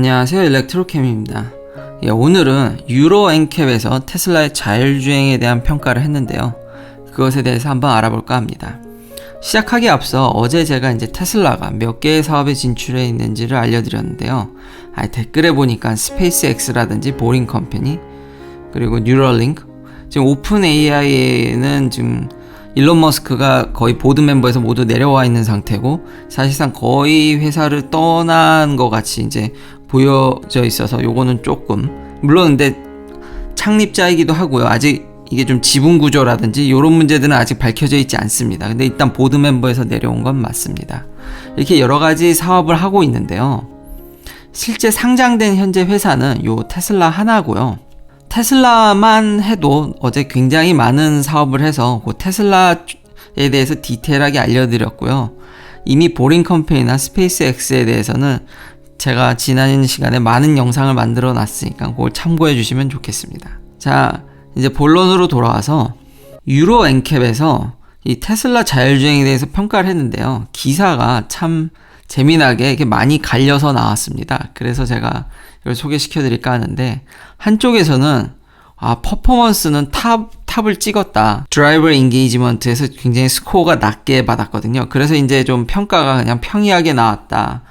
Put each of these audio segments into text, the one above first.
안녕하세요 일렉트로캠입니다. 예, 오늘은 유로 엔캡에서 테슬라의 자율주행에 대한 평가를 했는데요. 그것에 대해서 한번 알아볼까 합니다. 시작하기 앞서 어제 제가 이제 테슬라가 몇 개의 사업에 진출해 있는지를 알려드렸는데요. 아, 댓글에 보니까 스페이스X라든지 보링 컴퍼니 그리고 뉴럴링크 지금 오픈 AI에는 지금 일론 머스크가 거의 보드 멤버에서 모두 내려와 있는 상태고 사실상 거의 회사를 떠난 것 같이 이제 보여져 있어서 요거는 조금 물론 근데 창립자이기도 하고요. 아직 이게 좀 지분 구조라든지 이런 문제들은 아직 밝혀져 있지 않습니다. 근데 일단 보드 멤버에서 내려온 건 맞습니다. 이렇게 여러 가지 사업을 하고 있는데요. 실제 상장된 현재 회사는 요 테슬라 하나고요. 테슬라만 해도 어제 굉장히 많은 사업을 해서 그 테슬라에 대해서 디테일하게 알려드렸고요. 이미 보링 컴퍼니나 스페이스X에 대해서는 제가 지난 시간에 많은 영상을 만들어 놨으니까 그걸 참고해 주시면 좋겠습니다. 자, 이제 본론으로 돌아와서 유로 엔캡에서 이 테슬라 자율주행에 대해서 평가를 했는데요. 기사가 참 재미나게 이렇게 많이 갈려서 나왔습니다. 그래서 제가 이걸 소개시켜 드릴까 하는데 한쪽에서는 아 퍼포먼스는 탑 탑을 찍었다. 드라이버 인게이지먼트에서 굉장히 스코어가 낮게 받았거든요. 그래서 이제 좀 평가가 그냥 평이하게 나왔다.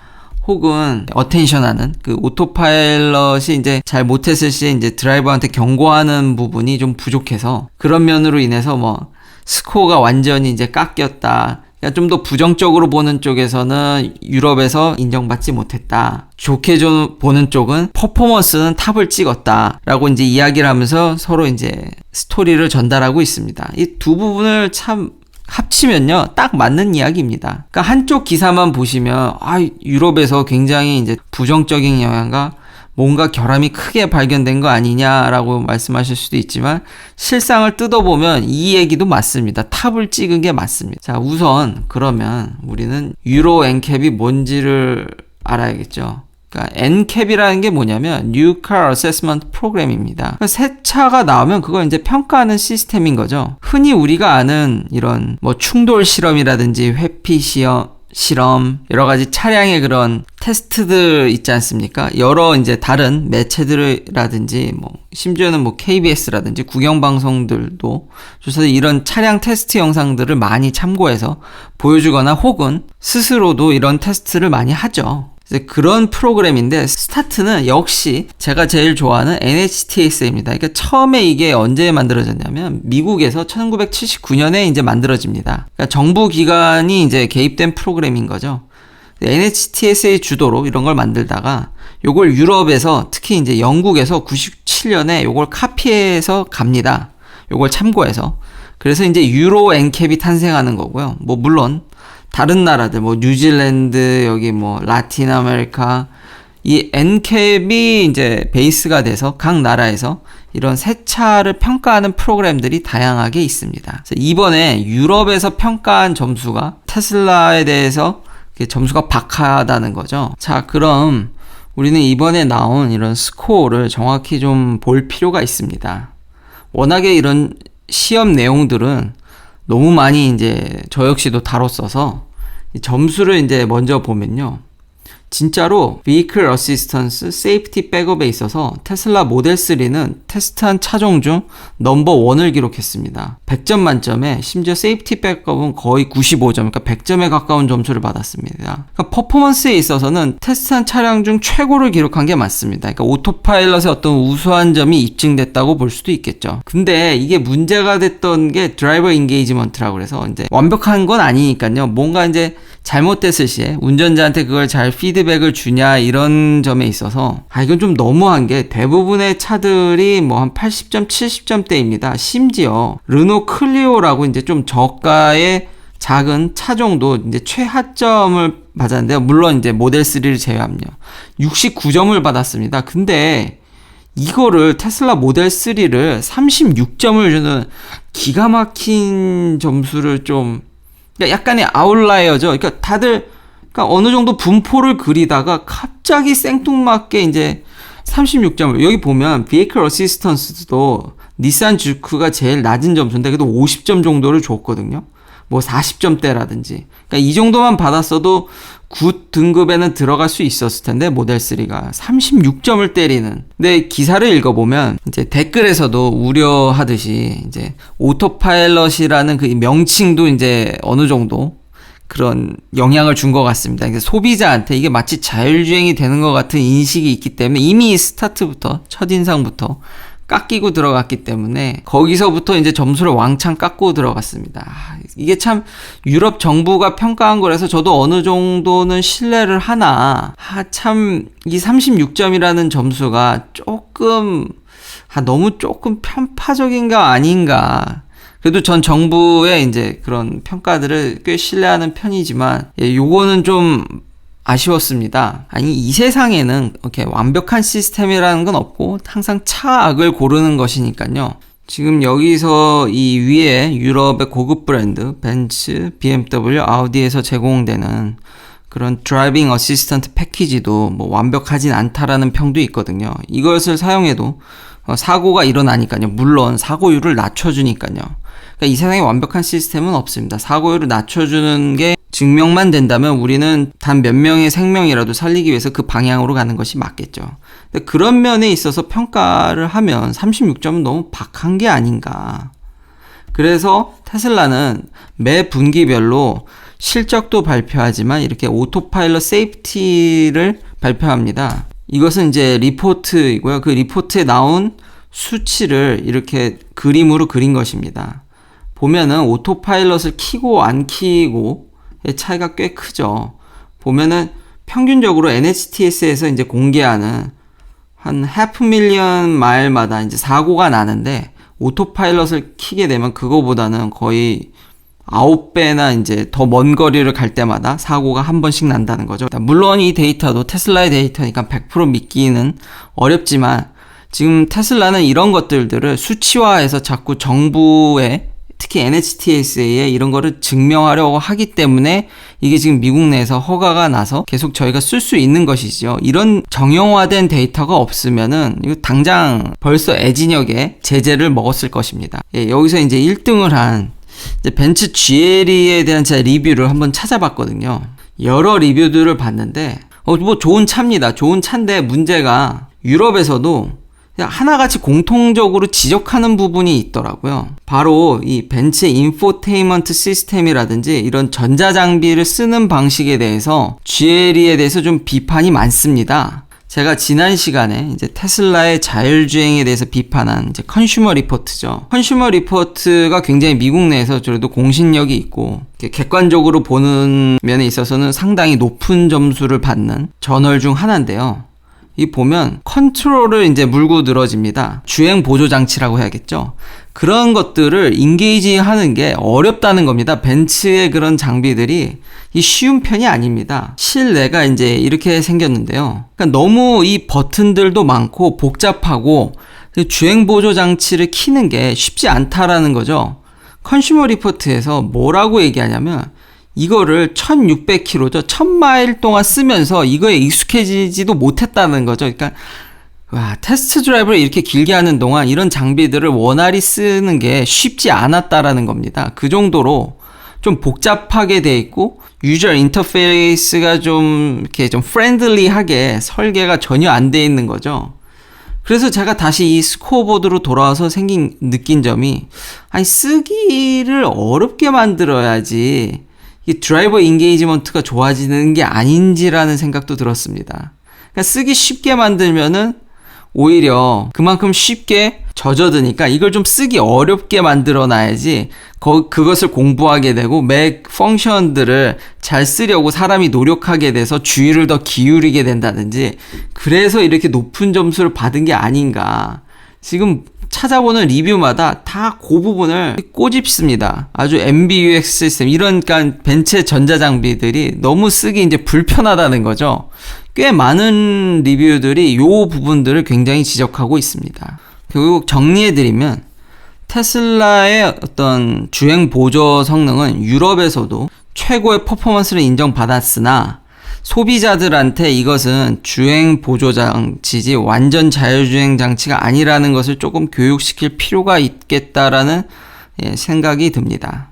혹은 어텐션하는 그 오토파일럿이 이제 잘 못했을 시 이제 드라이버한테 경고하는 부분이 좀 부족해서 그런 면으로 인해서 뭐 스코어가 완전히 이제 깎였다. 그러니까 좀 더 부정적으로 보는 쪽에서는 유럽에서 인정받지 못했다. 좋게 좀 보는 쪽은 퍼포먼스는 탑을 찍었다. 라고 이제 이야기를 하면서 서로 이제 스토리를 전달하고 있습니다. 이 두 부분을 참 합치면요, 딱 맞는 이야기입니다. 그러니까 한쪽 기사만 보시면, 아, 유럽에서 굉장히 이제 부정적인 영향과 뭔가 결함이 크게 발견된 거 아니냐라고 말씀하실 수도 있지만 실상을 뜯어보면 이 얘기도 맞습니다. 탑을 찍은 게 맞습니다. 자, 우선 그러면 우리는 유로 엔캡이 뭔지를 알아야겠죠. 그러니까 NCAP이라는 게 뭐냐면 New Car Assessment Program입니다. 그러니까 새 차가 나오면 그걸 이제 평가하는 시스템인 거죠. 흔히 우리가 아는 이런 뭐 충돌 실험이라든지 회피 시험 실험, 여러 가지 차량의 그런 테스트들 있지 않습니까? 여러 이제 다른 매체들이라든지 뭐 심지어는 뭐 KBS라든지 국영방송들도 주서 이런 차량 테스트 영상들을 많이 참고해서 보여주거나 혹은 스스로도 이런 테스트를 많이 하죠. 그런 프로그램인데 스타트는 역시 제가 제일 좋아하는 NHTS입니다. 그러니까 처음에 이게 언제 만들어졌냐면 미국에서 1979년에 이제 만들어집니다. 그러니까 정부 기관이 이제 개입된 프로그램인 거죠. NHTS의 주도로 이런 걸 만들다가 요걸 유럽에서 특히 이제 영국에서 97년에 요걸 카피해서 갑니다. 요걸 참고해서 그래서 이제 유로 엔캡이 탄생하는 거고요. 뭐 물론 다른 나라들 뭐 뉴질랜드 여기 뭐 라틴 아메리카 이 엔캡이 이제 베이스가 돼서 각 나라에서 이런 새 차를 평가하는 프로그램들이 다양하게 있습니다. 이번에 유럽에서 평가한 점수가 테슬라에 대해서 점수가 박하다는 거죠. 자, 그럼 우리는 이번에 나온 이런 스코어를 정확히 좀 볼 필요가 있습니다. 워낙에 이런 시험 내용들은 너무 많이 이제 저 역시도 다뤘어서 점수를 이제 먼저 보면요. 진짜로 Vehicle Assistance Safety Backup에 있어서 테슬라 모델 3는 테스트한 차종 중 넘버 1을 기록했습니다. 100점 만점에 심지어 세이프티 백업은 거의 95점, 그러니까 100점에 가까운 점수를 받았습니다. 그러니까 퍼포먼스에 있어서는 테스트한 차량 중 최고를 기록한 게 맞습니다. 그러니까 오토파일럿의 어떤 우수한 점이 입증됐다고 볼 수도 있겠죠. 근데 이게 문제가 됐던 게 드라이버 인게이지먼트라고 그래서 이제 완벽한 건 아니니까요. 뭔가 이제 잘못됐을 시에 운전자한테 그걸 잘 피드백을 주냐 이런 점에 있어서 아 이건 좀 너무한 게 대부분의 차들이 뭐 한 80점 70점대입니다. 심지어 르노 클리오라고 이제 좀 저가의 작은 차종도 이제 최하점을 받았는데요. 물론 이제 모델 3를 제외하면요 69점을 받았습니다. 근데 이거를 테슬라 모델 3를 36점을 주는 기가 막힌 점수를 좀 그러니까 약간의 아웃라이어죠. 그러니까 다들 그러니까 어느 정도 분포를 그리다가 갑자기 생뚱맞게 이제 36점을 여기 보면 비에이클 어시스턴스도 닛산 주크가 제일 낮은 점수인데 그래도 50점 정도를 줬거든요. 뭐 40점대라든지. 그러니까 이 정도만 받았어도 굿 등급에는 들어갈 수 있었을 텐데 모델 3가 36점을 때리는. 근데 기사를 읽어보면 이제 댓글에서도 우려하듯이 이제 오토파일럿이라는 그 명칭도 이제 어느 정도 그런 영향을 준 것 같습니다. 그래서 소비자한테 이게 마치 자율주행이 되는 것 같은 인식이 있기 때문에 이미 스타트부터 첫인상부터 깎이고 들어갔기 때문에 거기서부터 이제 점수를 왕창 깎고 들어갔습니다. 아, 이게 참 유럽 정부가 평가한 거라서 저도 어느 정도는 신뢰를 하나. 아, 참, 이 36점이라는 점수가 조금, 아, 너무 조금 편파적인가 아닌가. 그래도 전 정부의 이제 그런 평가들을 꽤 신뢰하는 편이지만, 예, 요거는 좀 아쉬웠습니다. 아니, 이 세상에는 이렇게 완벽한 시스템이라는 건 없고, 항상 차악을 고르는 것이니까요. 지금 여기서 이 위에 유럽의 고급 브랜드, 벤츠, BMW, 아우디에서 제공되는 그런 드라이빙 어시스턴트 패키지도 뭐 완벽하진 않다라는 평도 있거든요. 이것을 사용해도 어, 사고가 일어나니까요. 물론 사고율을 낮춰주니까요. 그러니까 이 세상에 완벽한 시스템은 없습니다. 사고율을 낮춰주는 게 증명만 된다면 우리는 단 몇 명의 생명이라도 살리기 위해서 그 방향으로 가는 것이 맞겠죠. 근데 그런 면에 있어서 평가를 하면 36점은 너무 박한 게 아닌가. 그래서 테슬라는 매 분기별로 실적도 발표하지만 이렇게 오토파일럿 세이프티를 발표합니다. 이것은 이제 리포트이고요. 그 리포트에 나온 수치를 이렇게 그림으로 그린 것입니다. 보면은 오토파일럿을 키고 안 키고 차이가 꽤 크죠. 보면은 평균적으로 NHTS에서 이제 공개하는 한 하프 밀리언 마일마다 이제 사고가 나는데 오토파일럿을 키게 되면 그거보다는 거의 9배나 이제 더 먼 거리를 갈 때마다 사고가 한 번씩 난다는 거죠. 물론 이 데이터도 테슬라의 데이터니까 100% 믿기는 어렵지만 지금 테슬라는 이런 것들을 수치화해서 자꾸 정부의 특히 NHTSA에 이런 거를 증명하려고 하기 때문에 이게 지금 미국 내에서 허가가 나서 계속 저희가 쓸 수 있는 것이죠. 이런 정형화된 데이터가 없으면은 이거 당장 벌써 애진역에 제재를 먹었을 것입니다. 예, 여기서 이제 1등을 한 이제 벤츠 GLE에 대한 제 리뷰를 한번 찾아봤거든요. 여러 리뷰들을 봤는데 어, 뭐 좋은 차입니다. 좋은 차인데 문제가 유럽에서도 하나같이 공통적으로 지적하는 부분이 있더라고요. 바로 이 벤츠의 인포테인먼트 시스템이라든지 이런 전자장비를 쓰는 방식에 대해서 GLE에 대해서 좀 비판이 많습니다. 제가 지난 시간에 이제 테슬라의 자율주행에 대해서 비판한 이제 컨슈머 리포트죠. 컨슈머 리포트가 굉장히 미국 내에서 그래도 공신력이 있고 객관적으로 보는 면에 있어서는 상당히 높은 점수를 받는 저널 중 하나인데요. 이 보면 컨트롤을 이제 물고 늘어집니다. 주행 보조 장치라고 해야겠죠. 그런 것들을 인게이지 하는 게 어렵다는 겁니다. 벤츠의 그런 장비들이 이 쉬운 편이 아닙니다. 실내가 이제 이렇게 생겼는데요. 그러니까 너무 이 버튼들도 많고 복잡하고 주행 보조 장치를 키는 게 쉽지 않다라는 거죠. 컨슈머 리포트에서 뭐라고 얘기하냐면 이거를 1600km죠. 1000마일 동안 쓰면서 이거에 익숙해지지도 못했다는 거죠. 그러니까 와, 테스트 드라이브를 이렇게 길게 하는 동안 이런 장비들을 원활히 쓰는 게 쉽지 않았다라는 겁니다. 그 정도로 좀 복잡하게 돼 있고 유저 인터페이스가 좀 이렇게 좀 프렌들리하게 설계가 전혀 안 돼 있는 거죠. 그래서 제가 다시 이 스코어보드로 돌아와서 생긴 느낀 점이 아니 쓰기를 어렵게 만들어야지 이 드라이버 인게이지먼트가 좋아지는 게 아닌지라는 생각도 들었습니다. 그러니까 쓰기 쉽게 만들면은 오히려 그만큼 쉽게 젖어드니까 이걸 좀 쓰기 어렵게 만들어 놔야지 거, 그것을 공부하게 되고 매 펑션들을 잘 쓰려고 사람이 노력하게 돼서 주의를 더 기울이게 된다든지 그래서 이렇게 높은 점수를 받은 게 아닌가 지금 찾아보는 리뷰마다 다 그 부분을 꼬집습니다. 아주 MBUX 시스템 이런 그러니까 벤츠 전자장비들이 너무 쓰기 이제 불편하다는 거죠. 꽤 많은 리뷰들이 이 부분들을 굉장히 지적하고 있습니다. 결국 정리해드리면 테슬라의 어떤 주행 보조 성능은 유럽에서도 최고의 퍼포먼스를 인정받았으나 소비자들한테 이것은 주행 보조 장치지 완전 자율주행 장치가 아니라는 것을 조금 교육시킬 필요가 있겠다라는 예, 생각이 듭니다.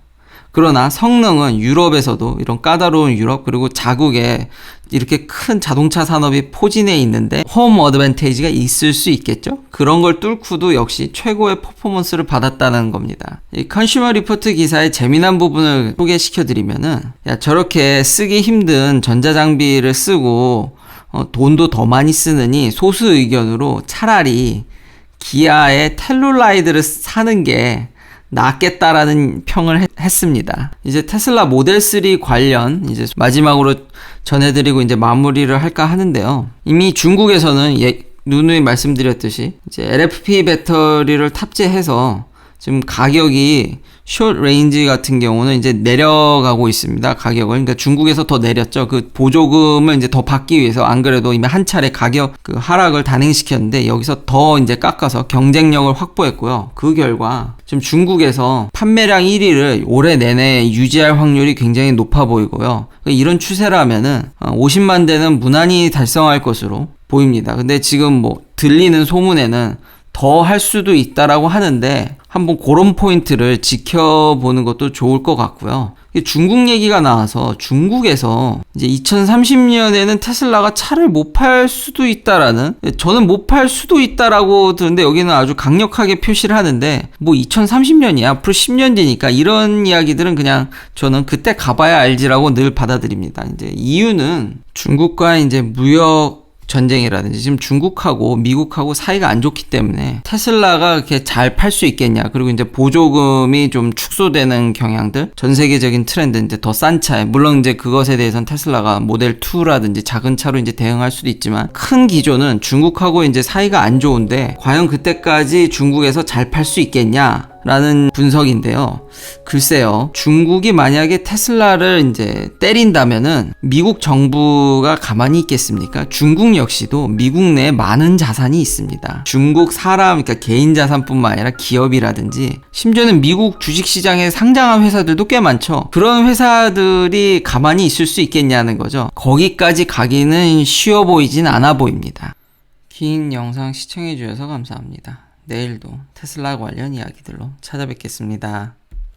그러나 성능은 유럽에서도 이런 까다로운 유럽 그리고 자국에 이렇게 큰 자동차 산업이 포진해 있는데 홈 어드밴테이지가 있을 수 있겠죠. 그런 걸 뚫고도 역시 최고의 퍼포먼스를 받았다는 겁니다. 이 컨슈머 리포트 기사의 재미난 부분을 소개시켜 드리면은 야 저렇게 쓰기 힘든 전자장비를 쓰고 어, 돈도 더 많이 쓰느니 소수 의견으로 차라리 기아의 텔룰라이드를 사는 게 낫겠다라는 평을 했, 했습니다. 이제 테슬라 모델 3 관련 이제 마지막으로 전해드리고 이제 마무리를 할까 하는데요. 이미 중국에서는 예, 누누이 말씀드렸듯이 이제 LFP 배터리를 탑재해서 지금 가격이 숏 레인지 같은 경우는 이제 내려가고 있습니다. 가격을. 그러니까 중국에서 더 내렸죠. 그 보조금을 이제 더 받기 위해서 안 그래도 이미 한 차례 가격 그 하락을 단행시켰는데 여기서 더 이제 깎아서 경쟁력을 확보했고요. 그 결과 지금 중국에서 판매량 1위를 올해 내내 유지할 확률이 굉장히 높아 보이고요. 이런 추세라면은 50만 대는 무난히 달성할 것으로 보입니다. 근데 지금 뭐 들리는 소문에는 더 할 수도 있다라고 하는데 한번 그런 포인트를 지켜보는 것도 좋을 것 같고요. 중국 얘기가 나와서 중국에서 이제 2030년에는 테슬라가 차를 못 팔 수도 있다라는 저는 못 팔 수도 있다라고 듣는데 여기는 아주 강력하게 표시를 하는데 뭐 2030년이야 앞으로 10년 뒤니까 이런 이야기들은 그냥 저는 그때 가봐야 알지라고 늘 받아들입니다. 이제 이유는 중국과 이제 무역 전쟁이라든지 지금 중국하고 미국하고 사이가 안 좋기 때문에 테슬라가 이렇게 잘 팔 수 있겠냐. 그리고 이제 보조금이 좀 축소되는 경향들 전 세계적인 트렌드 이제 더 싼 차에 물론 이제 그것에 대해서는 테슬라가 모델 2라든지 작은 차로 이제 대응할 수도 있지만 큰 기조는 중국하고 이제 사이가 안 좋은데 과연 그때까지 중국에서 잘 팔 수 있겠냐 라는 분석인데요. 글쎄요. 중국이 만약에 테슬라를 이제 때린다면은 미국 정부가 가만히 있겠습니까? 중국 역시도 미국 내에 많은 자산이 있습니다. 중국 사람, 그러니까 개인 자산뿐만 아니라 기업이라든지 심지어는 미국 주식 시장에 상장한 회사들도 꽤 많죠. 그런 회사들이 가만히 있을 수 있겠냐는 거죠. 거기까지 가기는 쉬워 보이진 않아 보입니다. 긴 영상 시청해 주셔서 감사합니다. 내일도 테슬라 관련 이야기들로 찾아뵙겠습니다.